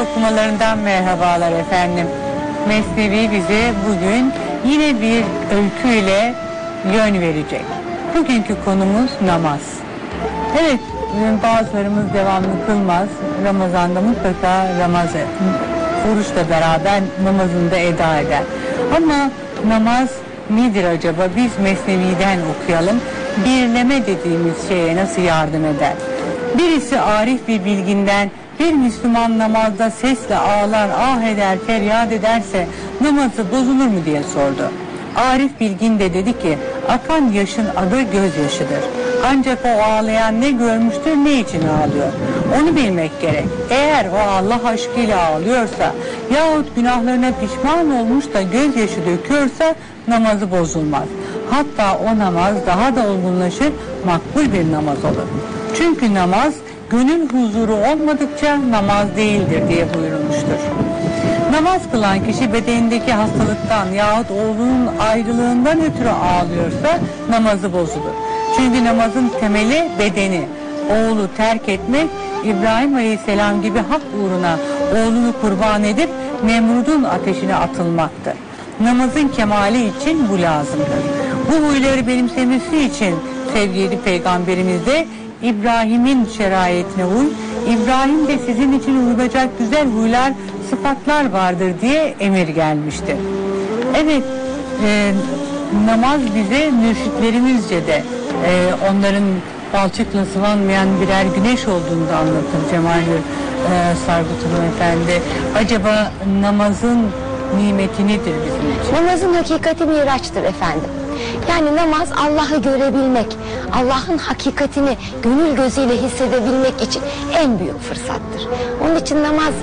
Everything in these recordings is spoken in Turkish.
okumalarından merhabalar efendim. Mesnevi bize bugün yine bir öyküyle yön verecek. Bugünkü konumuz namaz. Evet bazılarımız devamlı kılmaz. Ramazanda mutlaka ramazı oruçla beraber namazını da eda eder. Ama namaz nedir acaba? Biz Mesnevi'den okuyalım. Birleme dediğimiz şeye nasıl yardım eder? Birisi arif bir bilginden bir Müslüman namazda sesle ağlar, ah eder, feryat ederse namazı bozulur mu diye sordu. Arif Bilgin de dedi ki akan yaşın adı gözyaşıdır. Ancak o ağlayan ne görmüştür ne için ağlıyor. Onu bilmek gerek. Eğer o Allah aşkıyla ağlıyorsa yahut günahlarına pişman olmuş da gözyaşı döküyorsa namazı bozulmaz. Hatta o namaz daha da olgunlaşır makbul bir namaz olur. Çünkü namaz gönül huzuru olmadıkça namaz değildir diye buyurulmuştur. Namaz kılan kişi bedenindeki hastalıktan yahut oğlunun ayrılığından ötürü ağlıyorsa namazı bozulur. Çünkü namazın temeli bedeni. Oğlu terk etmek İbrahim Aleyhisselam gibi hak uğruna oğlunu kurban edip Nemrud'un ateşine atılmaktır. Namazın kemali için bu lazımdır. Bu huyları benimsemesi için sevgili peygamberimiz de İbrahim'in şeraitine uy, İbrahim de sizin için uyulacak güzel huylar, sıfatlar vardır diye emir gelmiştir. Evet, e, namaz bize mürşitlerimizce de e, onların balçıkla sıvanmayan birer güneş olduğunu da anlatır Cemal e, Sargutulu Efendi. Acaba namazın nimeti nedir bizim için? Namazın hakikati miraçtır efendim. Yani namaz Allah'ı görebilmek, Allah'ın hakikatini gönül gözüyle hissedebilmek için en büyük fırsattır. Onun için namaz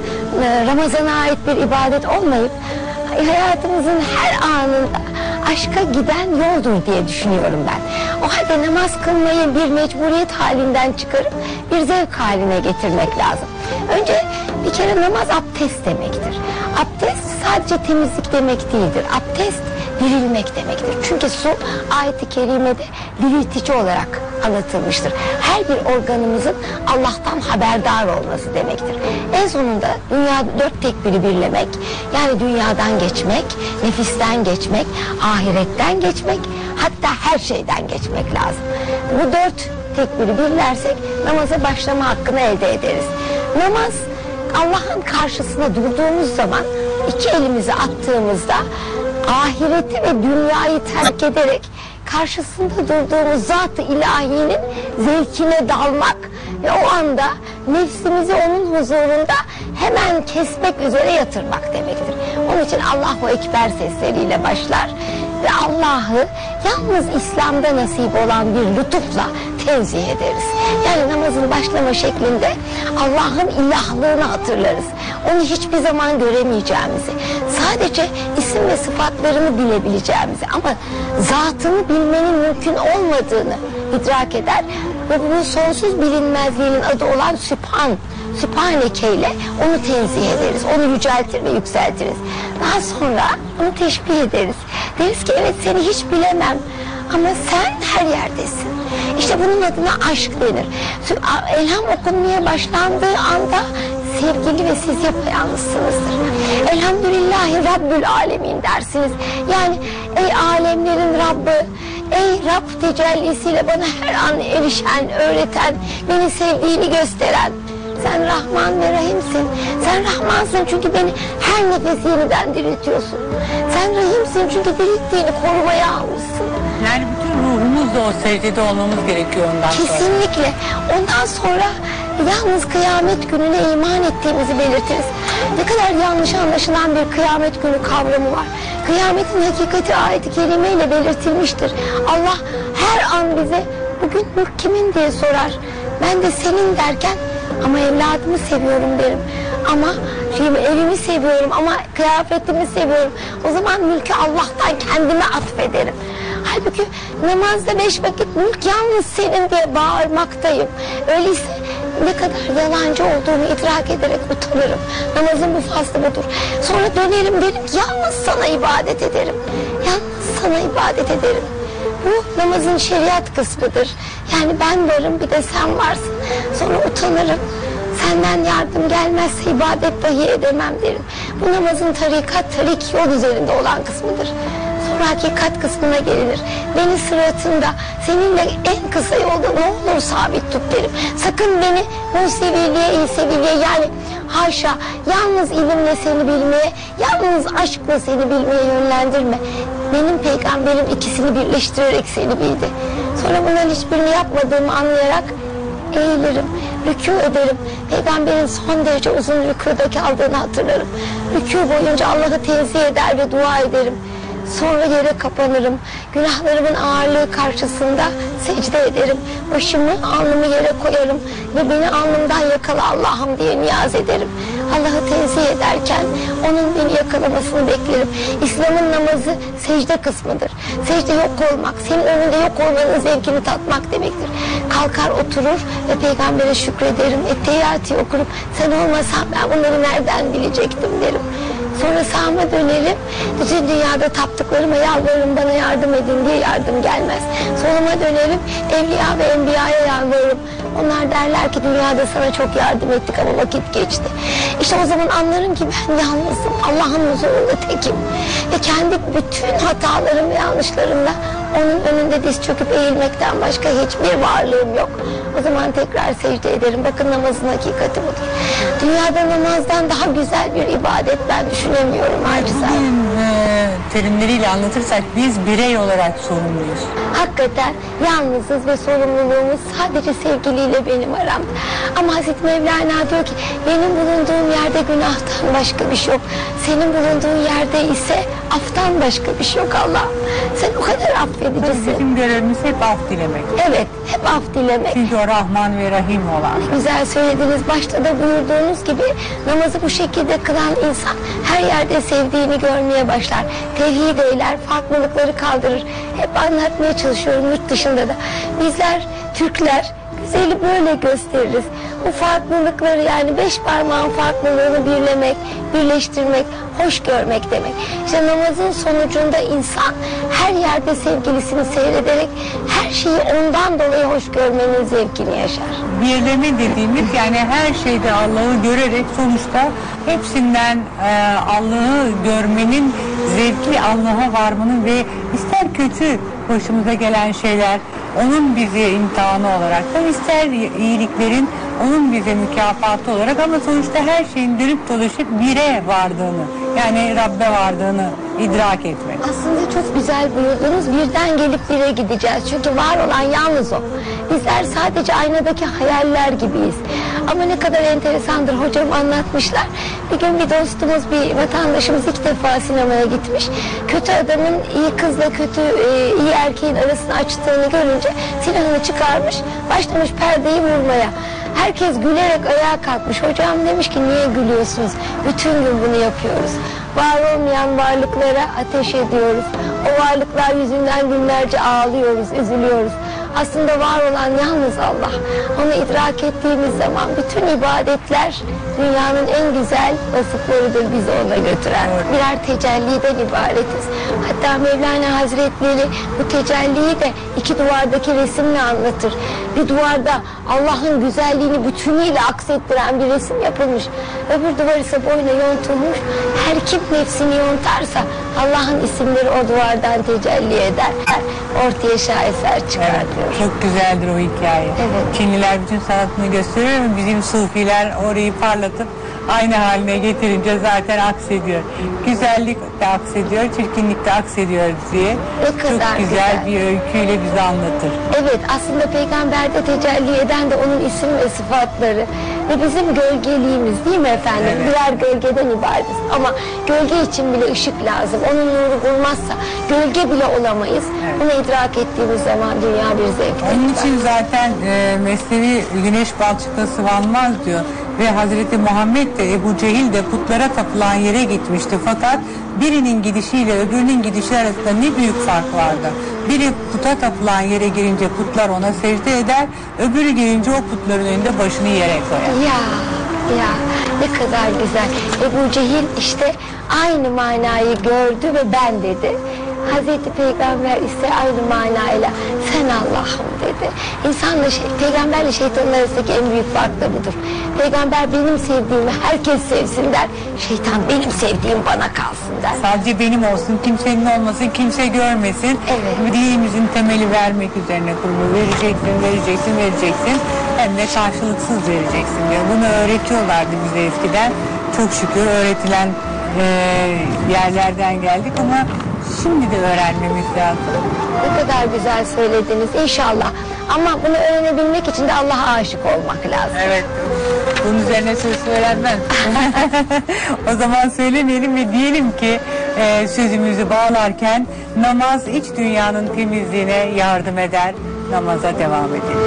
e, Ramazan'a ait bir ibadet olmayıp hayatımızın her anında aşka giden yoldur diye düşünüyorum ben. O halde namaz kılmayı bir mecburiyet halinden çıkarıp bir zevk haline getirmek lazım. Önce bir kere namaz abdest demektir. Abdest sadece temizlik demek değildir. Abdest dirilmek demektir. Çünkü su ayeti kerimede diriltici olarak anlatılmıştır. Her bir organımızın Allah'tan haberdar olması demektir. En sonunda dünya dört tekbiri birlemek, yani dünyadan geçmek, nefisten geçmek, ahiretten geçmek, hatta her şeyden geçmek lazım. Bu dört tekbiri birlersek namaza başlama hakkını elde ederiz. Namaz Allah'ın karşısına durduğumuz zaman iki elimizi attığımızda ahireti ve dünyayı terk ederek karşısında durduğumuz zat-ı ilahinin zevkine dalmak ve o anda nefsimizi onun huzurunda hemen kesmek üzere yatırmak demektir. Onun için Allahu Ekber sesleriyle başlar ve Allah'ı yalnız İslam'da nasip olan bir lütufla tenzih ederiz. Yani namazın başlama şeklinde Allah'ın ilahlığını hatırlarız. Onu hiçbir zaman göremeyeceğimizi, sadece isim ve sıfatlarını bilebileceğimizi ama zatını bilmenin mümkün olmadığını idrak eder ve bu sonsuz bilinmezliğinin adı olan Sübhan, Sübhaneke ile onu tenzih ederiz, onu yüceltir ve yükseltiriz. Daha sonra onu teşbih ederiz. Deriz ki evet seni hiç bilemem ama sen her yerdesin. İşte bunun adına aşk denir. Elham okunmaya başlandığı anda sevgili ve siz yapayalnızsınızdır. Elhamdülillahi Rabbül Alemin dersiniz. Yani ey alemlerin Rabbı, ey Rab tecellisiyle bana her an erişen, öğreten, beni sevdiğini gösteren. Sen Rahman ve Rahimsin. Sen Rahmansın çünkü beni her nefes yeniden diriltiyorsun. Sen Rahimsin çünkü dirilttiğini korumaya almışsın. Yani bütün ruhumuzla o secdede olmamız gerekiyor ondan sonra. Kesinlikle. Ondan sonra yalnız kıyamet gününe iman ettiğimizi belirtiriz. Ne kadar yanlış anlaşılan bir kıyamet günü kavramı var. Kıyametin hakikati ayeti kerimeyle belirtilmiştir. Allah her an bize bugün mülk kimin diye sorar. Ben de senin derken ama evladımı seviyorum derim. Ama evimi seviyorum ama kıyafetimi seviyorum. O zaman mülkü Allah'tan kendime atfederim. Halbuki namazda beş vakit mülk yalnız senin diye bağırmaktayım. Öyleyse ne kadar yalancı olduğumu idrak ederek utanırım. Namazın bu faslı budur. Sonra dönerim derim yalnız sana ibadet ederim. Yalnız sana ibadet ederim. Bu namazın şeriat kısmıdır. Yani ben varım bir de sen varsın. Sonra utanırım. Senden yardım gelmezse ibadet dahi edemem derim. Bu namazın tarikat, tarik yol üzerinde olan kısmıdır. Sonra hakikat kısmına gelinir. Beni sıratında seninle en kısa yolda ne olur sabit tut derim. Sakın beni Museviliğe, İseviliğe yani haşa yalnız ilimle seni bilmeye, yalnız aşkla seni bilmeye yönlendirme. Benim peygamberim ikisini birleştirerek seni bildi. Sonra bunların hiçbirini yapmadığımı anlayarak eğilirim, rükû ederim. Peygamberin son derece uzun rükûda kaldığını hatırlarım. Rükû boyunca Allah'ı tenzih eder ve dua ederim. Sonra yere kapanırım. Günahlarımın ağırlığı karşısında secde ederim. Başımı, alnımı yere koyarım. Ve beni alnımdan yakala Allah'ım diye niyaz ederim. Allah'ı tenzih ederken onun beni yakalamasını beklerim. İslam'ın namazı secde kısmıdır. Secde yok olmak, senin önünde yok olmanın zevkini tatmak demektir. Kalkar oturur ve peygambere şükrederim. Etteyyati okurum. Sen olmasan ben bunları nereden bilecektim derim. Sonra sağıma dönerim. Bütün dünyada taptıklarıma yalvarırım bana yardım edin diye yardım gelmez. Soluma dönerim. Evliya ve enbiyaya yalvarırım. Onlar derler ki dünyada sana çok yardım ettik ama vakit geçti. İşte o zaman anlarım ki ben yalnızım. Allah'ın huzurunda tekim. Ve kendi bütün hatalarım ve yanlışlarımla onun önünde diz çöküp eğilmekten başka hiçbir varlığım yok. O zaman tekrar secde ederim. Bakın namazın hakikati budur. Dünyada namazdan daha güzel bir ibadet ben düşünemiyorum acizane. Bugün e, terimleriyle anlatırsak biz birey olarak sorumluyuz. Hakikaten yalnızız ve sorumluluğumuz sadece sevgiliyle benim aramda. Ama Hazreti Mevlana diyor ki benim bulunduğum yerde günahtan başka bir şey yok. Senin bulunduğun yerde ise aftan başka bir şey yok Allah. Sen o kadar affedicisin. Bizim görevimiz hep af dilemek. Evet hep af dilemek. Çünkü o Rahman ve Rahim olan. Güzel söylediniz. Başta da buyurduğunuz gibi namazı bu şekilde kılan insan her yerde sevdiğini görmeye başlar. Tevhid eyler, farklılıkları kaldırır. Hep anlatmaya çalışıyorum yurt dışında da. Bizler Türkler güzeli böyle gösteririz. Bu farklılıkları yani beş parmağın farklılığını birlemek, birleştirmek, hoş görmek demek. İşte namazın sonucunda insan her yerde sevgilisini seyrederek her şeyi ondan dolayı hoş görmenin zevkini yaşar. Birleme dediğimiz yani her şeyde Allah'ı görerek sonuçta hepsinden e, Allah'ı görmenin zevkli Allah'a varmanın ve ister kötü başımıza gelen şeyler onun bize imtihanı olarak da ister iyiliklerin onun bize mükafatı olarak ama sonuçta her şeyin dönüp dolaşıp bire vardığını yani Rabbe vardığını idrak etmek. Aslında çok güzel buyurdunuz. Birden gelip bire gideceğiz. Çünkü var olan yalnız o. Bizler sadece aynadaki hayaller gibiyiz. Ama ne kadar enteresandır hocam anlatmışlar. Bir gün bir dostumuz, bir vatandaşımız ilk defa sinemaya gitmiş. Kötü adamın iyi kızla kötü e, iyi erkeğin arasını açtığını görünce silahını çıkarmış, başlamış perdeyi vurmaya. Herkes gülerek ayağa kalkmış. Hocam demiş ki niye gülüyorsunuz? Bütün gün bunu yapıyoruz. Var olmayan varlıklara ateş ediyoruz. O varlıklar yüzünden günlerce ağlıyoruz, üzülüyoruz. Aslında var olan yalnız Allah. Onu idrak ettiğimiz zaman bütün ibadetler dünyanın en güzel vasıflarıdır bizi ona götüren. Birer tecelliden ibaretiz. Hatta Mevlana Hazretleri bu tecelliyi de iki duvardaki resimle anlatır. Bir duvarda Allah'ın güzelliğini bütünüyle aksettiren bir resim yapılmış. Öbür duvar ise boyuna yontulmuş. Her kim nefsini yontarsa Allah'ın isimleri o duvardan tecelli eder. Ortaya şaheser çıkar diyor. Çok güzeldir o hikaye. Evet. Çinliler bütün sanatını gösteriyor ama bizim sufiler orayı parlatıp aynı haline getirince zaten aksediyor. Güzellik de aksediyor, çirkinlik de aksediyor diye. Ne kadar Çok güzel, güzel. bir öyküyle bize anlatır. Evet aslında peygamberde tecelli eden de onun isim ve sıfatları ve bizim gölgeliğimiz değil mi efendim? Evet. Birer gölgeden ibaretiz ama gölge için bile ışık lazım. Onun nuru bulmazsa gölge bile olamayız. Bunu idrak ettiğimiz zaman dünya bir zevktir. Onun için zaten e, mesnevi güneş balçıkta sıvanmaz diyor. Ve Hazreti Muhammed de Ebu Cehil de putlara tapılan yere gitmişti. Fakat birinin gidişiyle öbürünün gidişi arasında ne büyük fark vardı. Biri puta tapılan yere girince putlar ona secde eder. Öbürü gelince o putların önünde başını yere koyar. Ya ya ne kadar güzel. Ebu Cehil işte aynı manayı gördü ve ben dedi. Hazreti Peygamber ise aynı manayla sen Allah'ım dedi. İnsanla şey, peygamberle şeytanın arasındaki en büyük fark da budur. Peygamber benim sevdiğimi herkes sevsin der. Şeytan benim sevdiğim bana kalsın der. Sadece benim olsun, kimsenin olmasın, kimse görmesin. Evet. Dinimizin temeli vermek üzerine kurulu. Vereceksin, vereceksin, vereceksin. Hem de karşılıksız vereceksin diyor. Bunu öğretiyorlardı bize eskiden. Çok şükür öğretilen e, yerlerden geldik ama şimdi de öğrenmemiz lazım. Ne kadar güzel söylediniz inşallah. Ama bunu öğrenebilmek için de Allah'a aşık olmak lazım. Evet. Bunun üzerine söz söylenmez. o zaman söylemeyelim ve diyelim ki e, sözümüzü bağlarken namaz iç dünyanın temizliğine yardım eder. Namaza devam edelim.